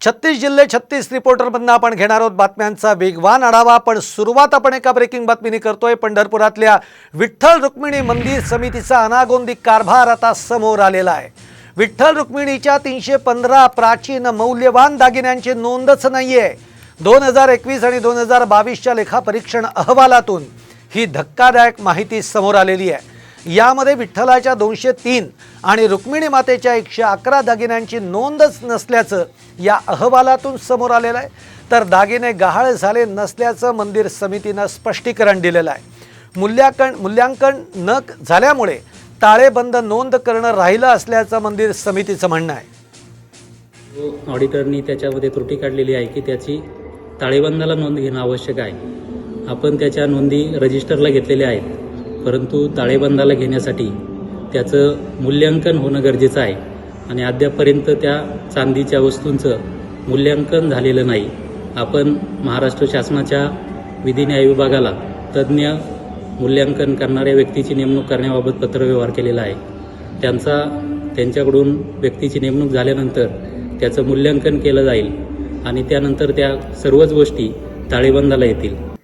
छत्तीस जिल्हे छत्तीस रिपोर्टरमधनं आपण घेणार आहोत बातम्यांचा वेगवान आढावा. पण सुरुवात आपण एका ब्रेकिंग बातमीने करतोय. पंढरपुरातल्या विठ्ठल रुक्मिणी मंदिर समितीचा अनागोंदी कारभार आता समोर आलेला आहे. विठ्ठल रुक्मिणीच्या तीनशे पंधरा प्राचीन मौल्यवान दागिन्यांची नोंदच नाही आहे दोन हजार एकवीस आणि दोन हजार बावीसच्या लेखापरीक्षण अहवालातून ही धक्कादायक माहिती समोर आलेली आहे. यामध्ये विठ्ठलाच्या दोनशे तीन आणि रुक्मिणी मातेच्या एकशे अकरा दागिन्यांची नोंदच नसल्याचं या अहवालातून समोर आलेलं आहे. तर दागिने गहाळ झाले नसल्याचं मंदिर समितीनं स्पष्टीकरण दिलेलं आहे. मूल्यांकन मूल्यांकन न झाल्यामुळे ताळेबंद नोंद करणं राहिलं असल्याचं मंदिर समितीचं म्हणणं आहे. ऑडिटरनी त्याच्यामध्ये त्रुटी काढलेली आहे की त्याची ताळेबंदाला नोंद घेणं आवश्यक आहे. आपण त्याच्या नोंदी रजिस्टरला घेतलेल्या आहेत. परंतु ताळेबंदाला घेण्यासाठी त्याचं मूल्यांकन होणं गरजेचं आहे. आणि अद्यापर्यंत त्या चांदीच्या वस्तूंचं मूल्यांकन झालेलं नाही. आपण महाराष्ट्र शासनाच्या विधी न्याय विभागाला तज्ज्ञ मूल्यांकन करणाऱ्या व्यक्तीची नेमणूक करण्याबाबत पत्रव्यवहार केलेला आहे. त्यांचा त्यांच्याकडून व्यक्तीची नेमणूक झाल्यानंतर त्याचं मूल्यांकन केलं जाईल. आणि त्यानंतर त्या सर्वच गोष्टी ताळेबंदाला येतील.